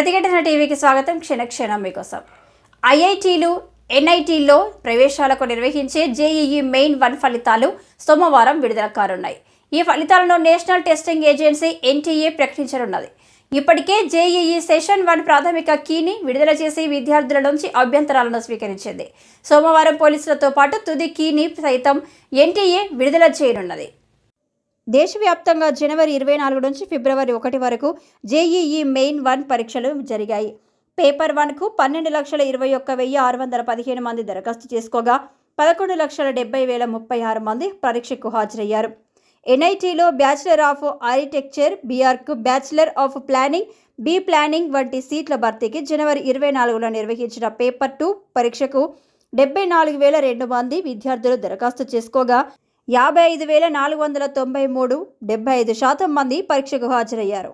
ప్రతిఘటన టీవీకి స్వాగతం. క్షణక్షణం మీకోసం. ఐఐటీలు ఎన్ఐటీల్లో ప్రవేశాలకు నిర్వహించే జేఈఈ మెయిన్ వన్ ఫలితాలు సోమవారం విడుదల కానున్నాయి. ఈ ఫలితాలను నేషనల్ టెస్టింగ్ ఏజెన్సీ ఎన్టీఏ ప్రకటించనున్నది. ఇప్పటికే జేఈఈ సెషన్ వన్ ప్రాథమిక కీని విడుదల చేసి విద్యార్థుల నుంచి అభ్యంతరాలను స్వీకరించింది. సోమవారం పోలీసులతో పాటు తుది కీని సైతం ఎన్టీఏ విడుదల చేయనున్నది. దేశవ్యాప్తంగా జనవరి ఇరవై నాలుగు నుంచి ఫిబ్రవరి ఒకటి వరకు జేఈఈ మెయిన్ వన్ పరీక్షలు జరిగాయి. పేపర్ వన్కు పన్నెండు లక్షల ఇరవై ఒక్క వెయ్యి ఆరు వందల పదిహేను మంది దరఖాస్తు చేసుకోగా పదకొండు లక్షల డెబ్బై వేల ముప్పై ఆరు మంది పరీక్షకు హాజరయ్యారు. ఎన్ఐటీలో bachelor of architecture బీఆర్కు bachelor of planning B planning వంటి సీట్ల భర్తీకి జనవరి ఇరవై నాలుగులో నిర్వహించిన పేపర్ టూ పరీక్షకు డెబ్బై నాలుగు వేల రెండు మంది విద్యార్థులు దరఖాస్తు చేసుకోగా యాభై ఐదు వేల నాలుగు వందల తొంభై మూడు డెబ్బై ఐదు శాతం మంది పరీక్షకు హాజరయ్యారు.